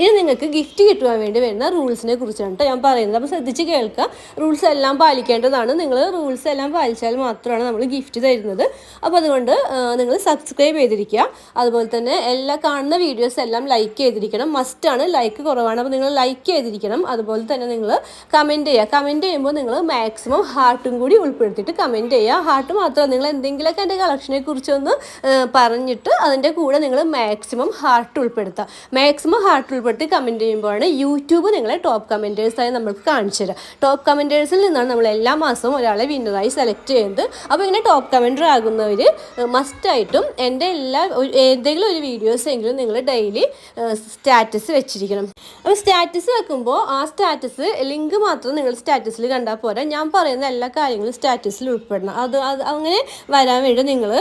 ഇനി നിങ്ങൾക്ക് ഗിഫ്റ്റ് കിട്ടുവാൻ വേണ്ടി വരുന്ന റൂൾസിനെ കുറിച്ചാണ് ഞാൻ പറയുന്നത്. അപ്പോൾ ശ്രദ്ധിച്ച് കേൾക്കുക. റൂൾസ് എല്ലാം പാലിക്കേണ്ടതാണ്. നിങ്ങൾ റൂൾസ് എല്ലാം പാലിച്ചാൽ മാത്രമാണ് നമ്മൾ ഗിഫ്റ്റ് തരുന്നത്. അപ്പോൾ അതുകൊണ്ട് നിങ്ങൾ സബ്സ്ക്രൈബ് ചെയ്തിരിക്കുക. അതുപോലെ തന്നെ എല്ലാ കാണുന്ന വീഡിയോസ് എല്ലാം ലൈക്ക് ചെയ്തിരിക്കണം. മസ്റ്റാണ് ലൈക്ക് കുറവാണ്. അപ്പോൾ നിങ്ങൾ ലൈക്ക് ചെയ്തിരിക്കണം. അതുപോലെ തന്നെ നിങ്ങൾ കമന്റ് ചെയ്യുക. കമന്റ് ചെയ്യുമ്പോൾ നിങ്ങൾ മാക്സിമം ഹാർട്ടും കൂടി ഉൾപ്പെടുത്തിയിട്ട് കമന്റ് ചെയ്യുക. ഹാർട്ട് മാത്രമല്ല നിങ്ങൾ എന്തെങ്കിലുമൊക്കെ എന്റെ കളക്ഷനെ കുറിച്ചൊന്ന് പറഞ്ഞിട്ട് അതിന്റെ കൂടെ നിങ്ങൾ മാക്സിമം ഹാർട്ട് ഉൾപ്പെടുത്തുക. മാക്സിമം ഹാർട്ട് ഉൾപ്പെടുത്തി കമന്റ് ചെയ്യുമ്പോഴാണ് യൂട്യൂബ് നിങ്ങളെ ടോപ്പ് കമന്റേഴ്സായി നമുക്ക് കാണിച്ചു തരാം. ടോപ്പ് കമന്റേഴ്സിൽ നിന്നാണ് നമ്മൾ എല്ലാ മാസവും ഒരാളെ വിന്നറായി സെലക്ട് ചെയ്യുന്നത്. അപ്പോൾ ഇങ്ങനെ ടോപ്പ് കമന്റർ ആകുന്നവർ മസ്റ്റായിട്ടും എന്റെ എല്ലാ ഏതെങ്കിലും ഒരു വീഡിയോസ് എങ്കിലും നിങ്ങൾ ഡെയിലി സ്റ്റാറ്റസ് വെച്ചിരിക്കണം. അപ്പോൾ സ്റ്റാറ്റസ് വെക്കുമ്പോൾ ആ സ്റ്റാറ്റസ് ലിങ്ക് മാത്രം നിങ്ങൾ സ്റ്റാറ്റസിൽ കണ്ടാൽ പോരാ. ഞാൻ പറയുന്ന എല്ലാ കാര്യങ്ങളും സ്റ്റാറ്റസിൽ ഉൾപ്പെടണം. അത് അത് അങ്ങനെ വരാൻ വേണ്ടി നിങ്ങൾ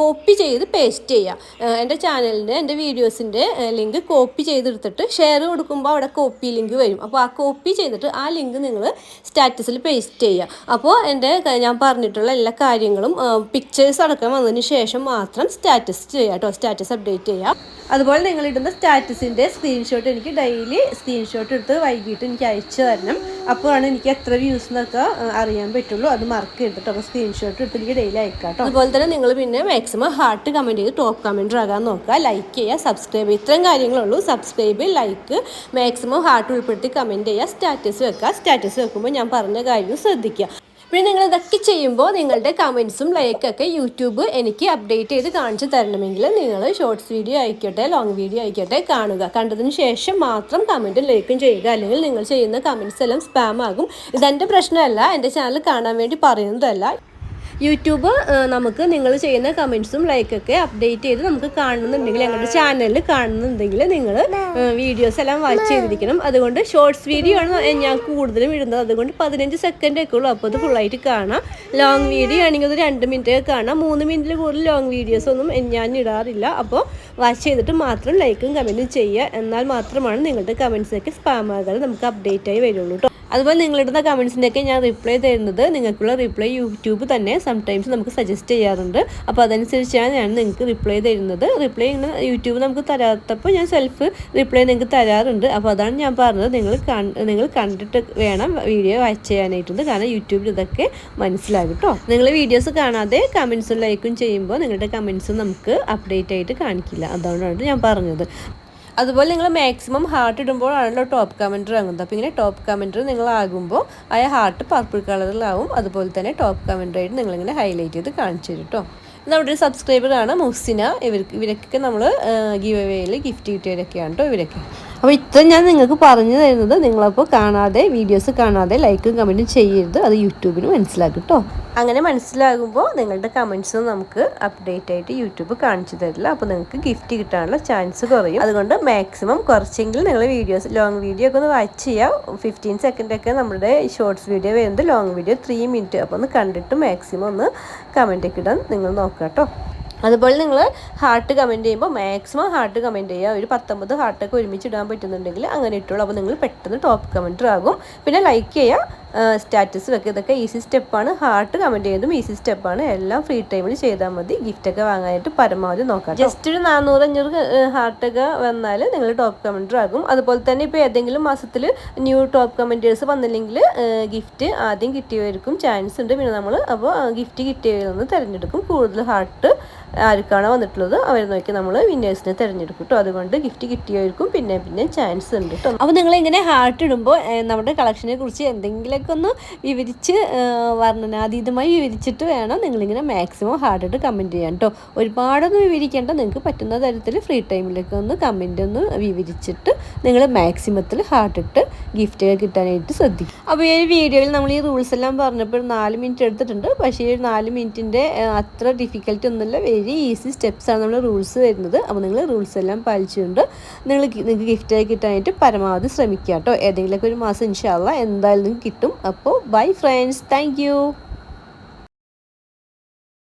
കോപ്പി ചെയ്ത് പേസ്റ്റ് ചെയ്യുക. എന്റെ ചാനലിന്റെ എന്റെ വീഡിയോസിന്റെ ലിങ്ക് കോപ്പി ചെയ്തെടുത്തിട്ട് ഷെയർ കൊടുക്കുമ്പോൾ അവിടെ കോപ്പി ലിങ്ക് വരും. അപ്പോൾ ആ കോപ്പി ചെയ്തിട്ട് ആ ലിങ്ക് നിങ്ങൾ സ്റ്റാറ്റസിൽ പേസ്റ്റ് ചെയ്യുക. അപ്പോൾ എന്റെ ഞാൻ പറഞ്ഞിട്ടുള്ള എല്ലാ കാര്യങ്ങളും പിക്ചേഴ്സ് അടക്കം വന്നതിന് ശേഷം മാത്രം സ്റ്റാറ്റസ് ചെയ്യുക കേട്ടോ. സ്റ്റാറ്റസ് അപ്ഡേറ്റ് ചെയ്യുക. അതുപോലെ നിങ്ങളിടുന്ന സ്റ്റാറ്റസിന്റെ സ്ക്രീൻഷോട്ട് എനിക്ക് ഡെയിലി സ്ക്രീൻഷോട്ട് എടുത്ത് വൈകിട്ട് എനിക്ക് അയച്ചു തരണം. അപ്പോഴാണ് എനിക്ക് എത്ര വ്യൂസ് എന്നൊക്കെ അറിയാൻ പറ്റുള്ളൂ. അത് മാർക്ക് ചെയ്തിട്ട് അപ്പോൾ സ്ക്രീൻഷോട്ട് എടുത്ത് എനിക്ക് ഡെയിലി അയക്കാം കേട്ടോ. അതുപോലെ തന്നെ നിങ്ങൾ പിന്നെ മാക്സിമം ഹാർട്ട് കമന്റ് ചെയ്ത് ടോപ്പ് കമന്റർ ആകാൻ നോക്കുക. ലൈക്ക് ചെയ്യുക സബ്സ്ക്രൈബ് ഇത്രയും കാര്യങ്ങളുള്ളൂ. സബ്സ്ക്രൈബ് ലൈക്ക് മാക്സിമം ഹാർട്ട് ഉൾപ്പെടുത്തി കമന്റ് ചെയ്യുക. സ്റ്റാറ്റസ് വെക്കുക. സ്റ്റാറ്റസ് വെക്കുമ്പോൾ ഞാൻ പറഞ്ഞ കാര്യം ശ്രദ്ധിക്കുക. പിന്നെ നിങ്ങൾ ഇതൊക്കെ ചെയ്യുമ്പോൾ നിങ്ങളുടെ കമൻസും ലൈക്കൊക്കെ യൂട്യൂബ് എനിക്ക് അപ്ഡേറ്റ് ചെയ്ത് കാണിച്ചു തരണമെങ്കിൽ നിങ്ങൾ ഷോർട്സ് വീഡിയോ ആയിക്കോട്ടെ ലോങ് വീഡിയോ ആയിക്കോട്ടെ കാണുക. കണ്ടതിന് ശേഷം മാത്രം കമന്റും ലൈക്കും ചെയ്യുക. അല്ലെങ്കിൽ നിങ്ങൾ ചെയ്യുന്ന കമൻസ് എല്ലാം സ്പാം ആകും. ഇതെന്റെ പ്രശ്നമല്ല. എന്റെ ചാനൽ കാണാൻ വേണ്ടി പറയുന്നതല്ല. യൂട്യൂബ് നമുക്ക് നിങ്ങൾ ചെയ്യുന്ന കമൻസും ലൈക്കൊക്കെ അപ്ഡേറ്റ് ചെയ്ത് നമുക്ക് കാണുന്നുണ്ടെങ്കിൽ ഞങ്ങളുടെ ചാനലിൽ കാണുന്നുണ്ടെങ്കിൽ നിങ്ങൾ വീഡിയോസ് എല്ലാം വാച്ച് ചെയ്തിരിക്കണം. അതുകൊണ്ട് ഷോർട്സ് വീഡിയോ ആണ് ഞാൻ കൂടുതലും ഇടുന്നത്. അതുകൊണ്ട് പതിനഞ്ച് സെക്കൻഡ് ഒക്കെ ഉള്ളൂ. അപ്പോൾ അത് ഫുള്ളായിട്ട് കാണാം. ലോങ് വീഡിയോ ആണെങ്കിൽ അത് രണ്ട് മിനിറ്റ് ഒക്കെ കാണാം. മൂന്ന് മിനിറ്റിൽ കൂടുതൽ ലോങ് വീഡിയോസ് ഒന്നും ഞാൻ ഇടാറില്ല. അപ്പോൾ വാച്ച് ചെയ്തിട്ട് മാത്രം ലൈക്കും കമന്റും ചെയ്യുക. എന്നാൽ മാത്രമാണ് നിങ്ങളുടെ കമൻസൊക്കെ സ്പാം ആകാതെ നമുക്ക് അപ്ഡേറ്റ് ആയി വരുള്ളൂ അതുപോലെ നിങ്ങളിടുന്ന കമൻസിന്റെയൊക്കെ ഞാൻ റിപ്ലൈ തരുന്നത് നിങ്ങൾക്കുള്ള റിപ്ലൈ യൂട്യൂബ് തന്നെ സംടൈംസ് നമുക്ക് സജസ്റ്റ് ചെയ്യാറുണ്ട്. അപ്പോൾ അതനുസരിച്ചാണ് ഞാൻ നിങ്ങൾക്ക് റിപ്ലൈ തരുന്നത്. റിപ്ലൈ ഇങ്ങനെ യൂട്യൂബ് നമുക്ക് തരാത്തപ്പോൾ ഞാൻ സെൽഫ് റിപ്ലൈ നിങ്ങൾക്ക് തരാറുണ്ട്. അപ്പോൾ അതാണ് ഞാൻ പറഞ്ഞത്. നിങ്ങൾ നിങ്ങൾ കണ്ടിട്ട് വേണം വീഡിയോ വാച്ച് ചെയ്യാനായിട്ടുണ്ട്. കാരണം യൂട്യൂബിൽ ഇതൊക്കെ മനസ്സിലാകും കേട്ടോ നിങ്ങൾ വീഡിയോസ് കാണാതെ കമൻസും ലൈക്കും ചെയ്യുമ്പോൾ നിങ്ങളുടെ കമൻസും നമുക്ക് അപ്ഡേറ്റ് ആയിട്ട് കാണിക്കില്ല. അതുകൊണ്ടാണ് ഞാൻ പറഞ്ഞത്. അതുപോലെ നിങ്ങൾ മാക്സിമം ഹാർട്ട് ഇടുമ്പോഴാണല്ലോ ടോപ്പ് കമന്റർ ആകുന്നത് അപ്പോൾ ഇങ്ങനെ ടോപ്പ് കമന്റർ നിങ്ങളാകുമ്പോൾ ആ ഹാർട്ട് പർപ്പിൾ കളറിലാവും അതുപോലെ തന്നെ ടോപ്പ് കമന്ററായിട്ട് നിങ്ങളിങ്ങനെ ഹൈലൈറ്റ് ചെയ്ത് കാണിച്ചു കേട്ടോ നമ്മുടെ ഒരു സബ്സ്ക്രൈബറാണ് മുഹ്സിന. ഇവർക്ക് ഇവരൊക്കെ നമ്മൾ ഗീവ് അവേയിൽ ഗിഫ്റ്റ് കിട്ടിയവരൊക്കെയാണ് കേട്ടോ ഇവരൊക്കെ. അപ്പോൾ ഇത്ര ഞാൻ നിങ്ങൾക്ക് പറഞ്ഞു തരുന്നത് നിങ്ങളപ്പോൾ കാണാതെ വീഡിയോസ് കാണാതെ ലൈക്കും കമന്റും ചെയ്യരുത്. അത് യൂട്യൂബിന് മനസ്സിലാക്കും കേട്ടോ അങ്ങനെ മനസ്സിലാകുമ്പോൾ നിങ്ങളുടെ കമൻസ് നമുക്ക് അപ്ഡേറ്റ് ആയിട്ട് യൂട്യൂബ് കാണിച്ചു തരില്ല. അപ്പോൾ നിങ്ങൾക്ക് ഗിഫ്റ്റ് കിട്ടാനുള്ള ചാൻസ് കുറയും. അതുകൊണ്ട് മാക്സിമം കുറച്ചെങ്കിലും നിങ്ങൾ വീഡിയോസ് ലോങ് വീഡിയോ ഒക്കെ ഒന്ന് വാച്ച് ചെയ്യുക ഫിഫ്റ്റീൻ സെക്കൻഡൊക്കെ നമ്മുടെ ഷോർട്സ് വീഡിയോ വരുന്നത് ലോങ് വീഡിയോ ത്രീ മിനിറ്റ് അപ്പോൾ ഒന്ന് കണ്ടിട്ട് മാക്സിമം ഒന്ന് കമന്റൊക്കെ ഇടാൻ നിങ്ങൾ നോക്കാം കേട്ടോ അതുപോലെ നിങ്ങൾ ഹാർട്ട് കമന്റ് ചെയ്യുമ്പോൾ മാക്സിമം ഹാർട്ട് കമന്റ് ചെയ്യുക. ഒരു പത്തൊമ്പത് ഹാർട്ടൊക്കെ ഒരുമിച്ച് ഇടാൻ പറ്റുന്നുണ്ടെങ്കിൽ അങ്ങനെ ഇട്ടുള്ളൂ അപ്പോൾ നിങ്ങൾ പെട്ടെന്ന് ടോപ്പ് കമന്റർ ആകും. പിന്നെ ലൈക്ക് ചെയ്യുക. സ്റ്റാറ്റസ് വെക്കുക ഇതൊക്കെ ഈസി സ്റ്റെപ്പാണ് ഹാർട്ട് കമന്റ് ചെയ്യുന്നതും ഈസി സ്റ്റെപ്പാണ് എല്ലാം ഫ്രീ ടൈമിൽ ചെയ്താൽ മതി. ഗിഫ്റ്റൊക്കെ വാങ്ങാനായിട്ട് പരമാവധി നോക്കാം ജസ്റ്റ് ഒരു നാനൂറ് അഞ്ഞൂറ് ഹാർട്ടൊക്കെ വന്നാൽ നിങ്ങൾ ടോപ്പ് കമന്റർ ആകും. അതുപോലെ തന്നെ ഇപ്പോൾ ഏതെങ്കിലും മാസത്തിൽ ന്യൂ ടോപ്പ് കമന്റേഴ്സ് വന്നില്ലെങ്കിൽ ഗിഫ്റ്റ് ആദ്യം കിട്ടിയവർക്കും ചാൻസ് ഉണ്ട്. പിന്നെ നമ്മൾ അപ്പോൾ ഗിഫ്റ്റ് കിട്ടിയവരിൽ നിന്ന് തിരഞ്ഞെടുക്കും. കൂടുതൽ ഹാർട്ട് ആർക്കാണോ വന്നിട്ടുള്ളത് അവരെ നോക്കി നമ്മൾ വിന്നേഴ്സിനെ തിരഞ്ഞെടുക്കും കേട്ടോ അതുകൊണ്ട് ഗിഫ്റ്റ് കിട്ടിയവർക്കും പിന്നെ പിന്നെ ചാൻസ് ഉണ്ട് കേട്ടോ അപ്പോൾ നിങ്ങൾ ഇങ്ങനെ ഹാർട്ട് ഇടുമ്പോൾ നമ്മുടെ കളക്ഷനെ കുറിച്ച് എന്തെങ്കിലുമൊക്കെ ഒന്ന് വിവരിച്ച് വർണനാതീതമായി വിവരിച്ചിട്ട് വേണം നിങ്ങളിങ്ങനെ മാക്സിമം ഹാർട്ട് ഇട്ട് കമന്റ് ചെയ്യാൻ കേട്ടോ ഒരുപാടൊന്നും വിവരിക്കേണ്ട നിങ്ങൾക്ക് പറ്റുന്ന തരത്തിൽ ഫ്രീ ടൈമിലൊക്കെ ഒന്ന് കമന്റ് ഒന്ന് വിവരിച്ചിട്ട് നിങ്ങൾ മാക്സിമത്തിൽ ഹാർട്ട് ഇട്ട് ഗിഫ്റ്റ് കിട്ടാനായിട്ട് ശ്രദ്ധിക്കും. അപ്പോൾ ഈ ഒരു വീഡിയോയിൽ നമ്മൾ ഈ റൂൾസ് എല്ലാം പറഞ്ഞപ്പോൾ നാല് മിനിറ്റ് എടുത്തിട്ടുണ്ട്. പക്ഷേ ഈ നാല് മിനിറ്റിന്റെ അത്ര ഡിഫിക്കൽട്ടി ഒന്നുമില്ല. വെരി ഈസി സ്റ്റെപ്സാണ് നമ്മൾ റൂൾസ് വരുന്നത്. അപ്പോൾ നിങ്ങൾ റൂൾസ് എല്ലാം പാലിച്ചുകൊണ്ട് നിങ്ങൾ നിങ്ങൾക്ക് ഗിഫ്റ്റായി കിട്ടാനായിട്ട് പരമാവധി ശ്രമിക്കുക കേട്ടോ ഏതെങ്കിലുമൊക്കെ ഒരു മാസം ഇൻഷാല്ല എന്തായാലും കിട്ടും. അപ്പോൾ ബൈ ഫ്രണ്ട്സ് താങ്ക്